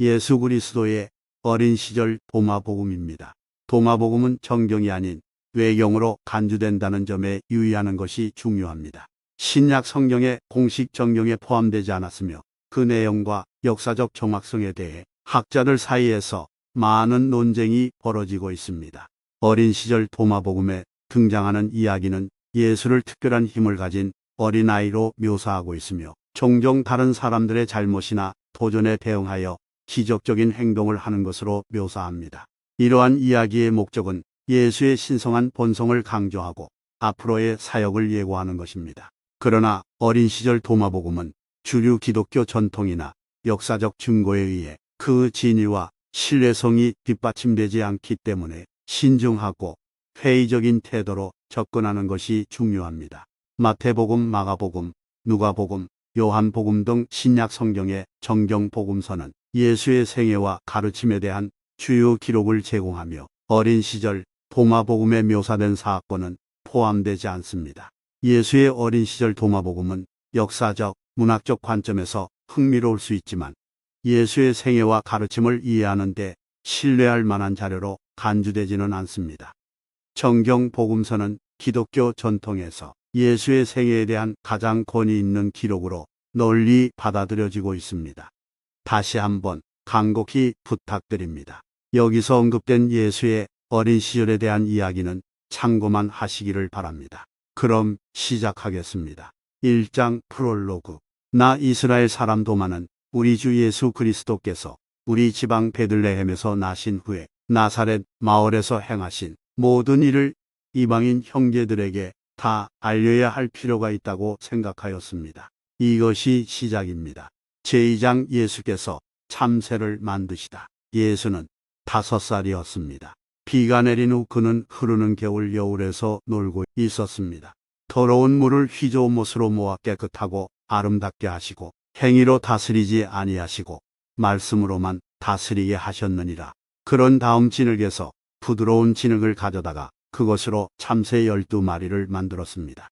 예수 그리스도의 어린 시절 도마복음입니다. 도마복음은 정경이 아닌 외경으로 간주된다는 점에 유의하는 것이 중요합니다. 신약 성경의 공식 정경에 포함되지 않았으며 그 내용과 역사적 정확성에 대해 학자들 사이에서 많은 논쟁이 벌어지고 있습니다. 어린 시절 도마복음에 등장하는 이야기는 예수를 특별한 힘을 가진 어린아이로 묘사하고 있으며 종종 다른 사람들의 잘못이나 도전에 대응하여 기적적인 행동을 하는 것으로 묘사합니다. 이러한 이야기의 목적은 예수의 신성한 본성을 강조하고 앞으로의 사역을 예고하는 것입니다. 그러나 어린 시절 도마복음은 주류 기독교 전통이나 역사적 증거에 의해 그 진위와 신뢰성이 뒷받침되지 않기 때문에 신중하고 회의적인 태도로 접근하는 것이 중요합니다. 마태복음, 마가복음, 누가복음, 요한복음 등 신약 성경의 정경 복음서는 예수의 생애와 가르침에 대한 주요 기록을 제공하며 어린 시절 도마복음에 묘사된 사건은 포함되지 않습니다. 예수의 어린 시절 도마복음은 역사적, 문학적 관점에서 흥미로울 수 있지만 예수의 생애와 가르침을 이해하는데 신뢰할 만한 자료로 간주되지는 않습니다. 정경 복음서는 기독교 전통에서 예수의 생애에 대한 가장 권위 있는 기록으로 널리 받아들여지고 있습니다. 다시 한번 간곡히 부탁드립니다. 여기서 언급된 예수의 어린 시절에 대한 이야기는 참고만 하시기를 바랍니다. 그럼 시작하겠습니다. 1장 프롤로그 나 이스라엘 사람 도마는 우리 주 예수 그리스도께서 우리 지방 베들레헴에서 나신 후에 나사렛 마을에서 행하신 모든 일을 이방인 형제들에게 다 알려야 할 필요가 있다고 생각하였습니다. 이것이 시작입니다. 제2장 예수께서 참새를 만드시다. 예수는 다섯 살이었습니다. 비가 내린 후 그는 흐르는 겨울 여울에서 놀고 있었습니다. 더러운 물을 휘저은 못으로 모아 깨끗하고 아름답게 하시고 행위로 다스리지 아니하시고 말씀으로만 다스리게 하셨느니라. 그런 다음 진흙에서 부드러운 진흙을 가져다가 그것으로 참새 열두 마리를 만들었습니다.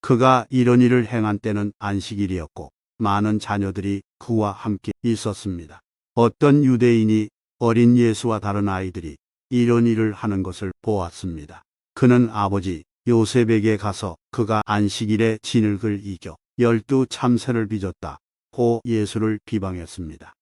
그가 이런 일을 행한 때는 안식일이었고 많은 자녀들이 그와 함께 있었습니다. 어떤 유대인이 어린 예수와 다른 아이들이 이런 일을 하는 것을 보았습니다. 그는 아버지 요셉에게 가서 그가 안식일에 진흙을 이겨 열두 참새를 빚었다. 고 예수를 비방했습니다.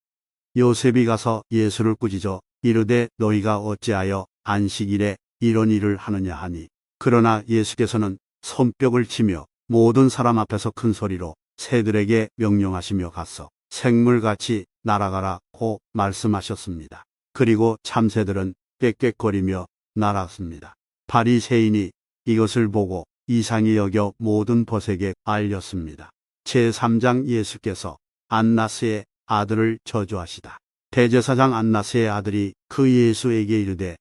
요셉이 가서 예수를 꾸짖어 이르되 너희가 어찌하여 안식일에 이런 일을 하느냐 하니 그러나 예수께서는 손뼉을 치며 모든 사람 앞에서 큰 소리로 새들에게 명령하시며 갔어 생물같이 날아가라 고 말씀하셨습니다. 그리고 참새들은 꽥꽥거리며 날았습니다. 바리새인이 이것을 보고 이상히 여겨 모든 벗에게 알렸습니다. 제3장 예수께서 안나스의 아들을 저주하시다. 대제사장 안나스의 아들이 그 예수에게 이르되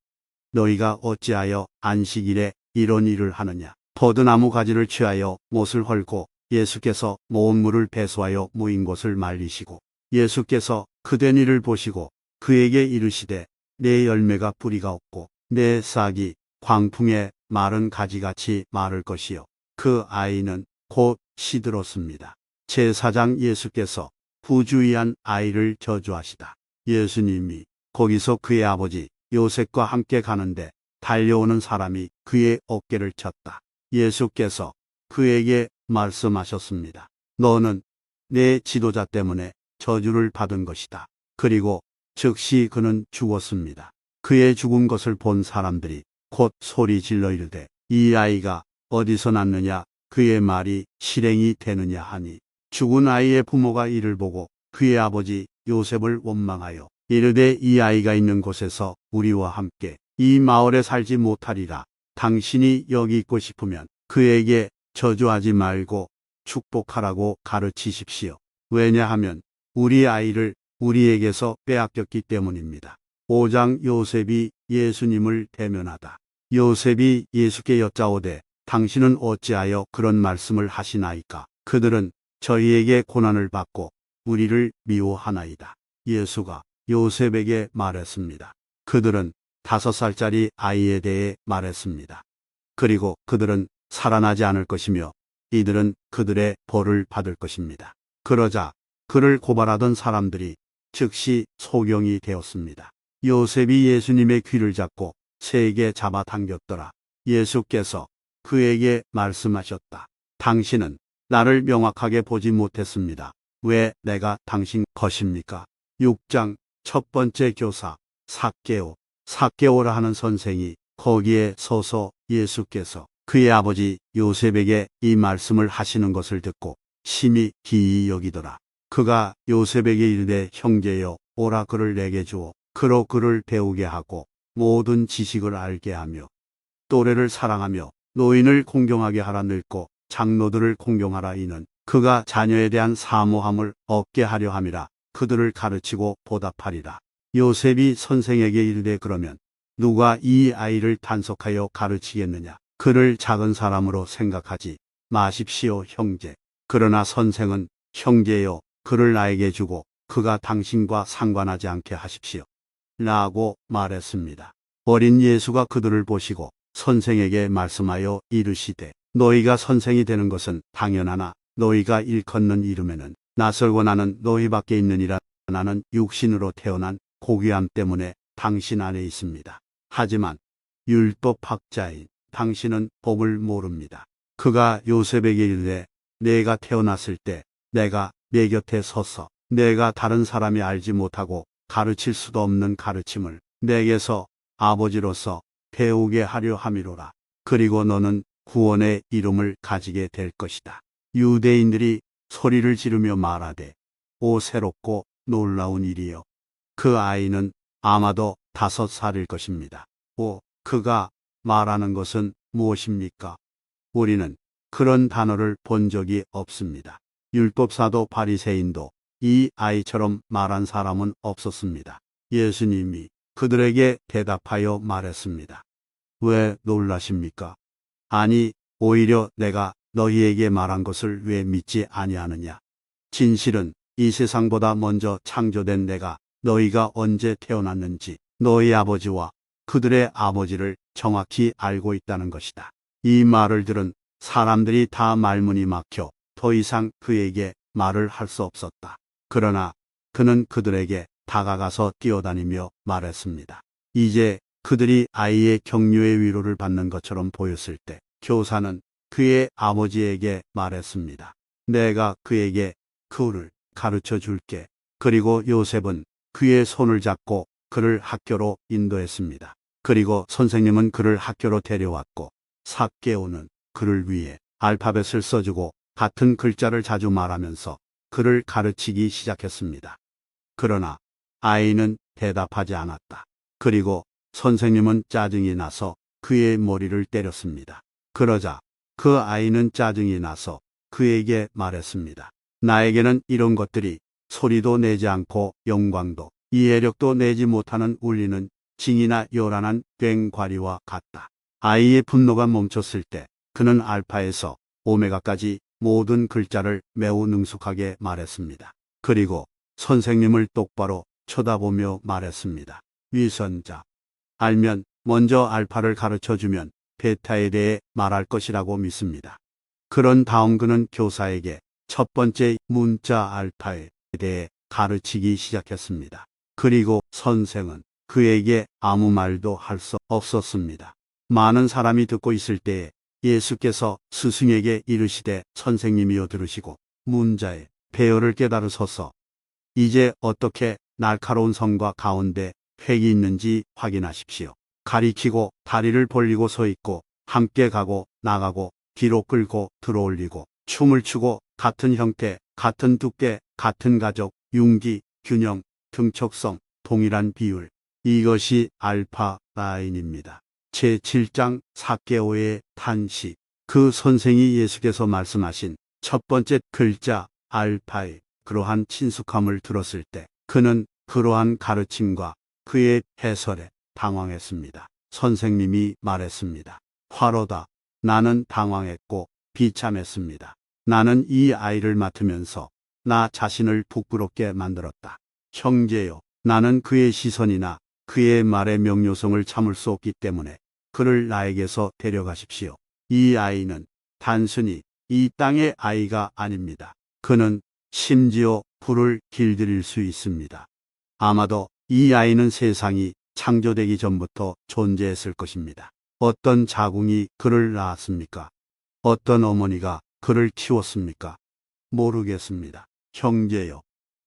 너희가 어찌하여 안식일에 이런 일을 하느냐. 버드나무 가지를 취하여 못을 헐고 예수께서 모은 물을 배수하여 무인 곳을 말리시고 예수께서 그된 일을 보시고 그에게 이르시되 내 열매가 뿌리가 없고 내 싹이 광풍에 마른 가지같이 마를 것이요. 그 아이는 곧 시들었습니다. 제4장 예수께서 부주의한 아이를 저주하시다. 예수님이 거기서 그의 아버지 요셉과 함께 가는데 달려오는 사람이 그의 어깨를 쳤다. 예수께서 그에게 말씀하셨습니다. 너는 내 지도자 때문에 저주를 받은 것이다. 그리고 즉시 그는 죽었습니다. 그의 죽은 것을 본 사람들이 곧 소리 질러 이르되 이 아이가 어디서 났느냐 그의 말이 실행이 되느냐 하니 죽은 아이의 부모가 이를 보고 그의 아버지 요셉을 원망하여 이르되 이 아이가 있는 곳에서 우리와 함께 이 마을에 살지 못하리라. 당신이 여기 있고 싶으면 그에게 저주하지 말고 축복하라고 가르치십시오. 왜냐하면 우리 아이를 우리에게서 빼앗겼기 때문입니다. 5장 요셉이 예수님을 대면하다. 요셉이 예수께 여짜오되 당신은 어찌하여 그런 말씀을 하시나이까? 그들은 저희에게 고난을 받고 우리를 미워하나이다. 예수가 요셉에게 말했습니다. 그들은 다섯 살짜리 아이에 대해 말했습니다. 그리고 그들은 살아나지 않을 것이며 이들은 그들의 벌을 받을 것입니다. 그러자 그를 고발하던 사람들이 즉시 소경이 되었습니다. 요셉이 예수님의 귀를 잡고 세게 잡아당겼더라. 예수께서 그에게 말씀하셨다. 당신은 나를 명확하게 보지 못했습니다. 왜 내가 당신 것입니까? 6장 첫 번째 교사 사개오 사개오라 하는 선생이 거기에 서서 예수께서 그의 아버지 요셉에게 이 말씀을 하시는 것을 듣고 심히 기이 여기더라. 그가 요셉에게 이르되 형제여 오라 그를 내게 주어 그로 그를 배우게 하고 모든 지식을 알게 하며 또래를 사랑하며 노인을 공경하게 하라 늙고 장로들을 공경하라 이는 그가 자녀에 대한 사모함을 얻게 하려 함이라 그들을 가르치고 보답하리라. 요셉이 선생에게 이르되 그러면 누가 이 아이를 단속하여 가르치겠느냐? 그를 작은 사람으로 생각하지 마십시오, 형제. 그러나 선생은 형제여, 그를 나에게 주고 그가 당신과 상관하지 않게 하십시오. 라고 말했습니다. 어린 예수가 그들을 보시고 선생에게 말씀하여 이르시되 너희가 선생이 되는 것은 당연하나 너희가 일컫는 이름에는 낯설고 나는 너희밖에 있느니라 나는 육신으로 태어난 고귀함 때문에 당신 안에 있습니다. 하지만 율법학자인 당신은 법을 모릅니다. 그가 요셉에게 이르되 내가 태어났을 때 내가 내 곁에 서서 내가 다른 사람이 알지 못하고 가르칠 수도 없는 가르침을 내게서 아버지로서 배우게 하려 함이로라. 그리고 너는 구원의 이름을 가지게 될 것이다. 유대인들이 소리를 지르며 말하되 오 새롭고 놀라운 일이요. 그 아이는 아마도 다섯 살일 것입니다. 오 그가 말하는 것은 무엇입니까? 우리는 그런 단어를 본 적이 없습니다. 율법사도 바리새인도 이 아이처럼 말한 사람은 없었습니다. 예수님이 그들에게 대답하여 말했습니다. 왜 놀라십니까? 아니, 오히려 내가 너희에게 말한 것을 왜 믿지 아니하느냐? 진실은 이 세상보다 먼저 창조된 내가 너희가 언제 태어났는지 너희 아버지와 그들의 아버지를 정확히 알고 있다는 것이다. 이 말을 들은 사람들이 다 말문이 막혀 더 이상 그에게 말을 할 수 없었다. 그러나 그는 그들에게 다가가서 뛰어다니며 말했습니다. 이제 그들이 아이의 격려의 위로를 받는 것처럼 보였을 때 교사는 그의 아버지에게 말했습니다. 내가 그에게 그를 가르쳐 줄게. 그리고 요셉은 그의 손을 잡고 그를 학교로 인도했습니다. 그리고 선생님은 그를 학교로 데려왔고 삭개오는 그를 위해 알파벳을 써주고 같은 글자를 자주 말하면서 그를 가르치기 시작했습니다. 그러나 아이는 대답하지 않았다. 그리고 선생님은 짜증이 나서 그의 머리를 때렸습니다. 그러자 그 아이는 짜증이 나서 그에게 말했습니다. 나에게는 이런 것들이 소리도 내지 않고 영광도 이해력도 내지 못하는 울리는 징이나 요란한 괭과리와 같다. 아이의 분노가 멈췄을 때 그는 알파에서 오메가까지 모든 글자를 매우 능숙하게 말했습니다. 그리고 선생님을 똑바로 쳐다보며 말했습니다. 위선자. 알면 먼저 알파를 가르쳐 주면 베타에 대해 말할 것이라고 믿습니다. 그런 다음 그는 교사에게 첫 번째 문자 알파에 대해 가르치기 시작했습니다. 그리고 선생은 그에게 아무 말도 할 수 없었습니다. 많은 사람이 듣고 있을 때에 예수께서 스승에게 이르시되 선생님이여 들으시고 문자의 배열을 깨달으소서 이제 어떻게 날카로운 성과 가운데 획이 있는지 확인하십시오. 가리키고 다리를 벌리고 서 있고 함께 가고 나가고 뒤로 끌고 들어올리고 춤을 추고 같은 형태, 같은 두께, 같은 가족, 융기, 균형, 등척성, 동일한 비율. 이것이 알파 라인입니다. 제7장 사개오의 탄식. 그 선생이 예수께서 말씀하신 첫 번째 글자 알파의 그러한 친숙함을 들었을 때 그는 그러한 가르침과 그의 해설에 당황했습니다. 선생님이 말했습니다. 화로다. 나는 당황했고 비참했습니다. 나는 이 아이를 맡으면서 나 자신을 부끄럽게 만들었다. 형제여, 나는 그의 시선이나 그의 말의 명료성을 참을 수 없기 때문에 그를 나에게서 데려가십시오. 이 아이는 단순히 이 땅의 아이가 아닙니다. 그는 심지어 불을 길들일 수 있습니다. 아마도 이 아이는 세상이 창조되기 전부터 존재했을 것입니다. 어떤 자궁이 그를 낳았습니까? 어떤 어머니가 그를 키웠습니까? 모르겠습니다. 형제요.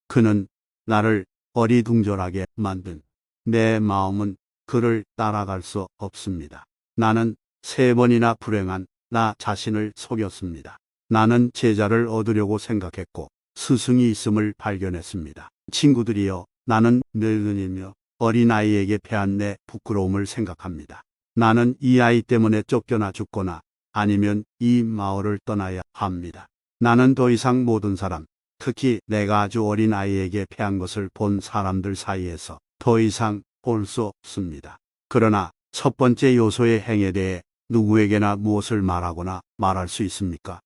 그는 나를 어리둥절하게 만든 내 마음은 그를 따라갈 수 없습니다. 나는 세 번이나 불행한 나 자신을 속였습니다. 나는 제자를 얻으려고 생각했고 스승이 있음을 발견했습니다. 친구들이여 나는 늙은이며 어린아이에게 패한 내 부끄러움을 생각합니다. 나는 이 아이 때문에 쫓겨나 죽거나 아니면 이 마을을 떠나야 합니다. 나는 더 이상 모든 사람, 특히 내가 아주 어린 아이에게 패한 것을 본 사람들 사이에서 더 이상 볼수 없습니다. 그러나 첫 번째 요소의 행에 대해 누구에게나 무엇을 말하거나 말할 수 있습니까?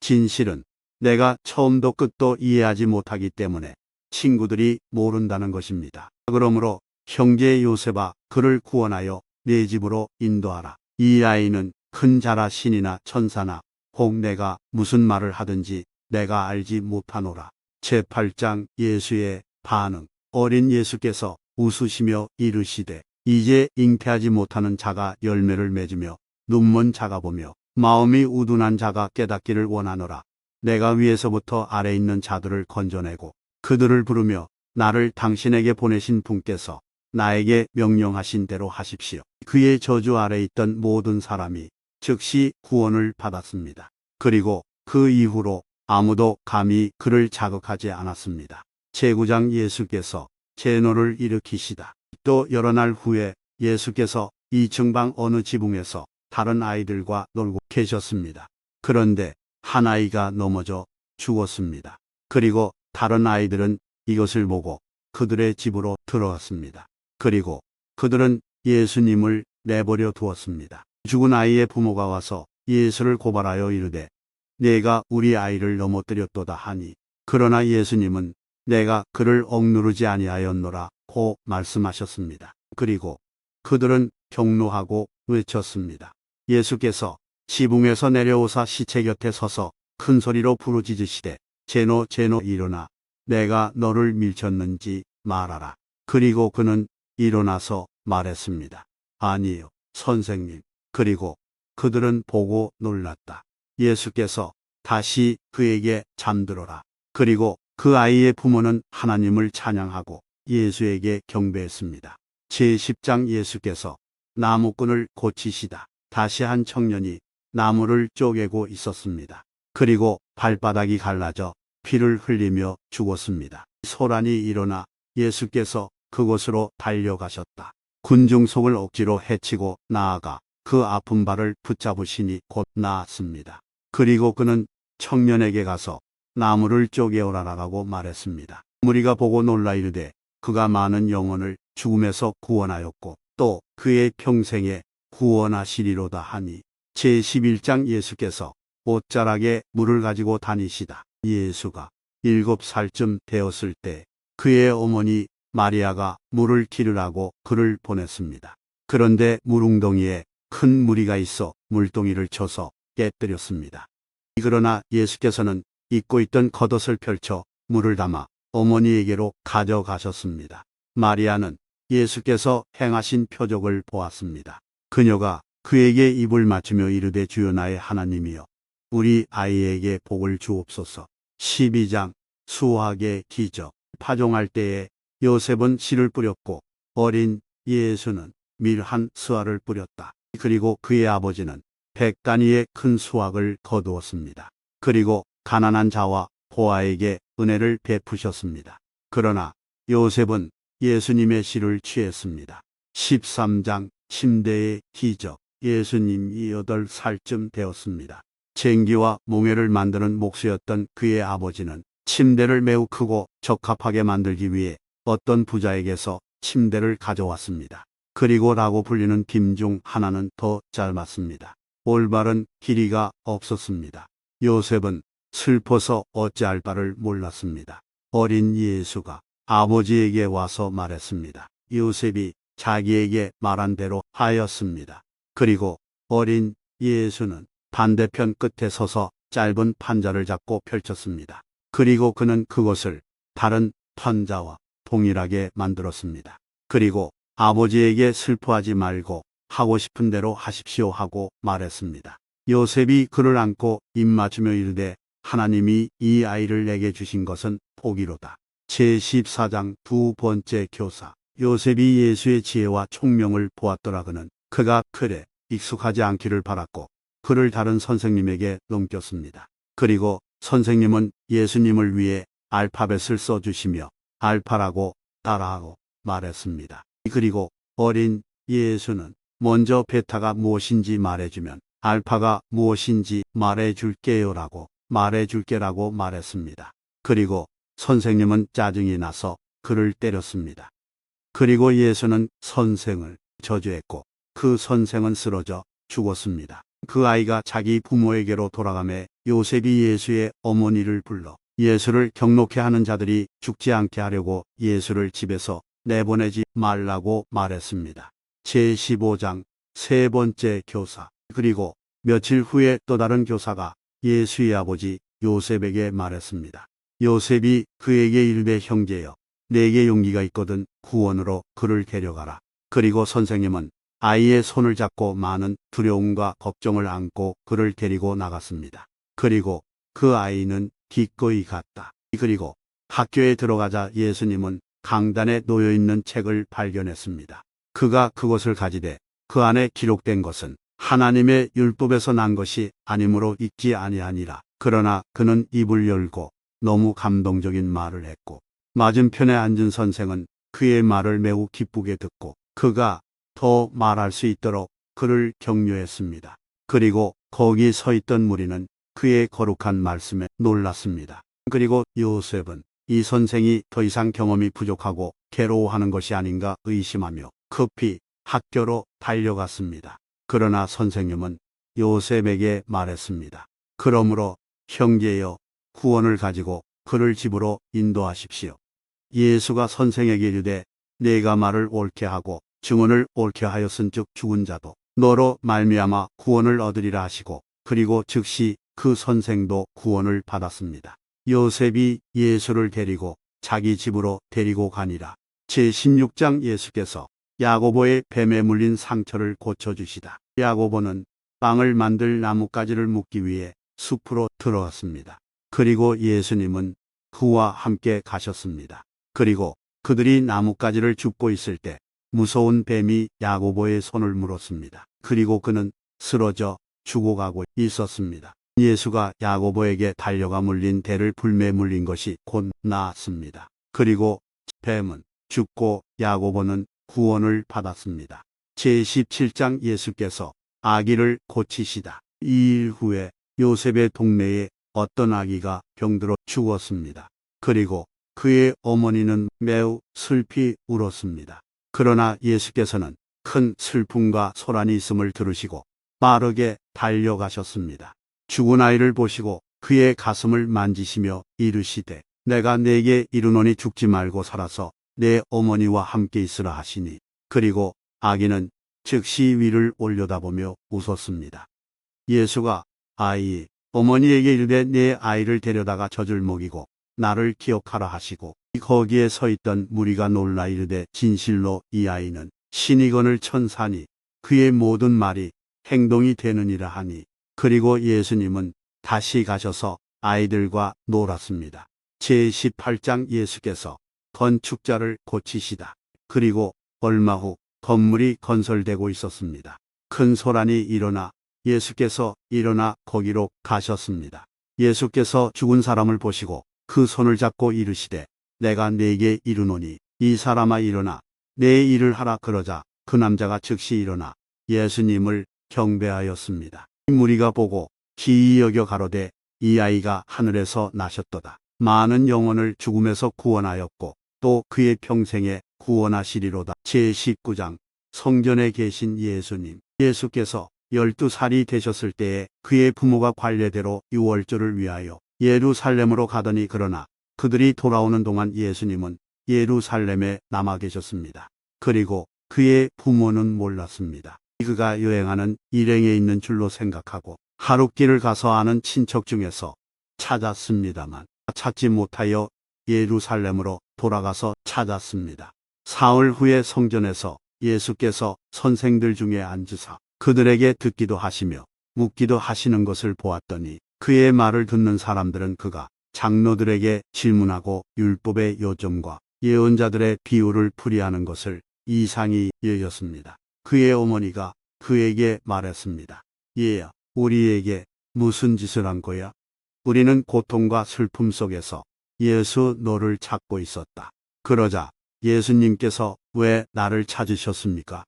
진실은 내가 처음도 끝도 이해하지 못하기 때문에 친구들이 모른다는 것입니다. 그러므로 형제 요셉아 그를 구원하여 내 집으로 인도하라. 이 아이는 큰 자라 신이나 천사나 혹 내가 무슨 말을 하든지 내가 알지 못하노라. 제8장 예수의 반응. 어린 예수께서 웃으시며 이르시되 이제 잉태하지 못하는 자가 열매를 맺으며 눈먼 자가 보며 마음이 우둔한 자가 깨닫기를 원하노라. 내가 위에서부터 아래 있는 자들을 건져내고 그들을 부르며 나를 당신에게 보내신 분께서 나에게 명령하신 대로 하십시오. 그의 저주 아래 있던 모든 사람이 즉시 구원을 받았습니다. 그리고 그 이후로 아무도 감히 그를 자극하지 않았습니다. 제구장 예수께서 제노를 일으키시다. 또 여러 날 후에 예수께서 이 증방 어느 지붕에서 다른 아이들과 놀고 계셨습니다. 그런데 한 아이가 넘어져 죽었습니다. 그리고 다른 아이들은 이것을 보고 그들의 집으로 들어갔습니다. 그리고 그들은 예수님을 내버려 두었습니다. 죽은 아이의 부모가 와서 예수를 고발하여 이르되 내가 우리 아이를 넘어뜨렸도다 하니 그러나 예수님은 내가 그를 억누르지 아니하였노라 고 말씀하셨습니다. 그리고 그들은 경노하고 외쳤습니다. 예수께서 지붕에서 내려오사 시체 곁에 서서 큰 소리로 부르짖으시되 제노 제노 일어나 내가 너를 밀쳤는지 말하라. 그리고 그는 일어나서 말했습니다. 아니요, 선생님. 그리고 그들은 보고 놀랐다. 예수께서 다시 그에게 잠들어라. 그리고 그 아이의 부모는 하나님을 찬양하고 예수에게 경배했습니다. 제10장 예수께서 나무꾼을 고치시다. 다시 한 청년이 나무를 쪼개고 있었습니다. 그리고 발바닥이 갈라져 피를 흘리며 죽었습니다. 소란이 일어나 예수께서 그곳으로 달려가셨다. 군중 속을 억지로 해치고 나아가 그 아픈 발을 붙잡으시니 곧 나았습니다. 그리고 그는 청년에게 가서 나무를 쪼개오라라고 말했습니다. 무리가 보고 놀라 이르되 그가 많은 영혼을 죽음에서 구원하였고 또 그의 평생에 구원하시리로다 하니 제11장 예수께서 옷자락에 물을 가지고 다니시다. 예수가 일곱 살쯤 되었을 때 그의 어머니 마리아가 물을 기르라고 그를 보냈습니다. 그런데 물웅덩이에 큰 무리가 있어 물동이를 쳐서 깨뜨렸습니다. 그러나 예수께서는 입고 있던 겉옷을 펼쳐 물을 담아 어머니에게로 가져가셨습니다. 마리아는 예수께서 행하신 표적을 보았습니다. 그녀가 그에게 입을 맞추며 이르되 주여 나의 하나님이여 우리 아이에게 복을 주옵소서. 12장 수학의 기적 파종할 때에 요셉은 씨를 뿌렸고 어린 예수는 밀 한 수화를 뿌렸다. 그리고 그의 아버지는 백 단위의 큰 수확을 거두었습니다. 그리고 가난한 자와 보아에게 은혜를 베푸셨습니다. 그러나 요셉은 예수님의 씨를 취했습니다. 13장 침대의 기적 예수님이 8살쯤 되었습니다. 쟁기와 몽해를 만드는 목수였던 그의 아버지는 침대를 매우 크고 적합하게 만들기 위해 어떤 부자에게서 침대를 가져왔습니다. 그리고 라고 불리는 빔 중 하나는 더 짧았습니다. 올바른 길이가 없었습니다. 요셉은 슬퍼서 어찌할 바를 몰랐습니다. 어린 예수가 아버지에게 와서 말했습니다. 요셉이 자기에게 말한 대로 하였습니다. 그리고 어린 예수는 반대편 끝에 서서 짧은 판자를 잡고 펼쳤습니다. 그리고 그는 그것을 다른 판자와 동일하게 만들었습니다. 그리고 아버지에게 슬퍼하지 말고 하고 싶은 대로 하십시오 하고 말했습니다. 요셉이 그를 안고 입 맞추며 이르되 하나님이 이 아이를 내게 주신 것은 복이로다. 제14장 두 번째 교사 요셉이 예수의 지혜와 총명을 보았더라 그는 그가 틀에 익숙하지 않기를 바랐고 그를 다른 선생님에게 넘겼습니다. 그리고 선생님은 예수님을 위해 알파벳을 써주시며 알파라고 따라하고 말했습니다. 그리고 어린 예수는 먼저 베타가 무엇인지 말해주면 알파가 무엇인지 말해줄게요라고 말해줄게라고 말했습니다. 그리고 선생님은 짜증이 나서 그를 때렸습니다. 그리고 예수는 선생을 저주했고 그 선생은 쓰러져 죽었습니다. 그 아이가 자기 부모에게로 돌아가매 요셉이 예수의 어머니를 불러 예수를 경록해 하는 자들이 죽지 않게 하려고 예수를 집에서 내보내지 말라고 말했습니다. 제15장 세 번째 교사 그리고 며칠 후에 또 다른 교사가 예수의 아버지 요셉에게 말했습니다. 요셉이 그에게 이르되 형제여 내게 용기가 있거든 구원으로 그를 데려가라. 그리고 선생님은 아이의 손을 잡고 많은 두려움과 걱정을 안고 그를 데리고 나갔습니다. 그리고 그 아이는 기꺼이 갔다. 그리고 학교에 들어가자 예수님은 강단에 놓여 있는 책을 발견했습니다. 그가 그것을 가지되 그 안에 기록된 것은 하나님의 율법에서 난 것이 아니므로 읽지 아니하니라. 그러나 그는 입을 열고 너무 감동적인 말을 했고 맞은편에 앉은 선생은 그의 말을 매우 기쁘게 듣고 그가 더 말할 수 있도록 그를 격려했습니다. 그리고 거기 서 있던 무리는 그의 거룩한 말씀에 놀랐습니다. 그리고 요셉은 이 선생이 더 이상 경험이 부족하고 괴로워하는 것이 아닌가 의심하며 급히 학교로 달려갔습니다. 그러나 선생님은 요셉에게 말했습니다. 그러므로 형제여 구원을 가지고 그를 집으로 인도하십시오. 예수가 선생에게 이르되 내가 말을 옳게 하고 증언을 옳게 하였은즉 죽은 자도 너로 말미암아 구원을 얻으리라 하시고 그리고 즉시 그 선생도 구원을 받았습니다. 요셉이 예수를 데리고 자기 집으로 데리고 가니라. 제16장 예수께서 야고보의 뱀에 물린 상처를 고쳐주시다. 야고보는 빵을 만들 나뭇가지를 묶기 위해 숲으로 들어갔습니다. 그리고 예수님은 그와 함께 가셨습니다. 그리고 그들이 나뭇가지를 줍고 있을 때 무서운 뱀이 야고보의 손을 물었습니다. 그리고 그는 쓰러져 죽어가고 있었습니다. 예수가 야고보에게 달려가 물린 대를 불매 물린 것이 곧 나았습니다. 그리고 뱀은 죽고 야고보는 구원을 받았습니다. 제17장 예수께서 아기를 고치시다. 이일 후에 요셉의 동네에 어떤 아기가 병들어 죽었습니다. 그리고 그의 어머니는 매우 슬피 울었습니다. 그러나 예수께서는 큰 슬픔과 소란이 있음을 들으시고 빠르게 달려가셨습니다. 죽은 아이를 보시고 그의 가슴을 만지시며 이르시되 내가 내게 이르노니 죽지 말고 살아서 내 어머니와 함께 있으라 하시니 그리고 아기는 즉시 위를 올려다보며 웃었습니다. 예수가 아이 어머니에게 이르되 내 아이를 데려다가 젖을 먹이고 나를 기억하라 하시고 거기에 서 있던 무리가 놀라 이르되 진실로 이 아이는 신이건을 천사니 그의 모든 말이 행동이 되느니라 하니 그리고 예수님은 다시 가셔서 아이들과 놀았습니다. 제18장 예수께서 건축자를 고치시다. 그리고 얼마 후 건물이 건설되고 있었습니다. 큰 소란이 일어나 예수께서 일어나 거기로 가셨습니다. 예수께서 죽은 사람을 보시고 그 손을 잡고 이르시되 내가 네게 이르노니 이 사람아 일어나 내 일을 하라 그러자 그 남자가 즉시 일어나 예수님을 경배하였습니다. 무리가 보고 기이 여겨 가로되 이 아이가 하늘에서 나셨도다. 많은 영혼을 죽음에서 구원하였고 또 그의 평생에 구원하시리로다. 제19장 성전에 계신 예수님 예수께서 열두 살이 되셨을 때에 그의 부모가 관례대로 유월절을 위하여 예루살렘으로 가더니 그러나 그들이 돌아오는 동안 예수님은 예루살렘에 남아 계셨습니다. 그리고 그의 부모는 몰랐습니다. 그가 여행하는 일행에 있는 줄로 생각하고 하룻길을 가서 아는 친척 중에서 찾았습니다만 찾지 못하여 예루살렘으로 돌아가서 찾았습니다. 사흘 후에 성전에서 예수께서 선생들 중에 앉으사 그들에게 듣기도 하시며 묻기도 하시는 것을 보았더니 그의 말을 듣는 사람들은 그가 장로들에게 질문하고 율법의 요점과 예언자들의 비유를 풀이하는 것을 이상히 여겼습니다. 그의 어머니가 그에게 말했습니다. 얘야, 우리에게 무슨 짓을 한 거야? 우리는 고통과 슬픔 속에서 예수 너를 찾고 있었다. 그러자 예수님께서 왜 나를 찾으셨습니까?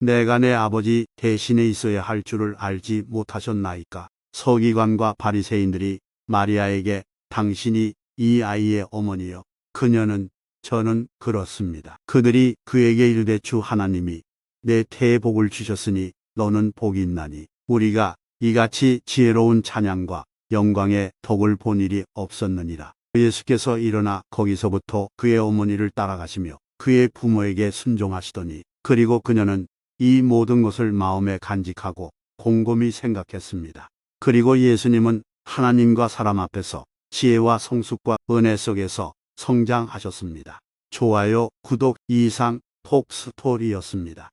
내가 내 아버지 대신에 있어야 할 줄을 알지 못하셨나이까? 서기관과 바리새인들이 마리아에게 당신이 이 아이의 어머니요. 그녀는 저는 그렇습니다. 그들이 그에게 이르되 주 하나님이 내 태에 복을 주셨으니 너는 복이 있나니 우리가 이같이 지혜로운 찬양과 영광의 덕을 본 일이 없었느니라. 예수께서 일어나 거기서부터 그의 어머니를 따라가시며 그의 부모에게 순종하시더니 그리고 그녀는 이 모든 것을 마음에 간직하고 곰곰이 생각했습니다. 그리고 예수님은 하나님과 사람 앞에서 지혜와 성숙과 은혜 속에서 성장하셨습니다. 좋아요, 구독, 이상, 톡 스토리였습니다.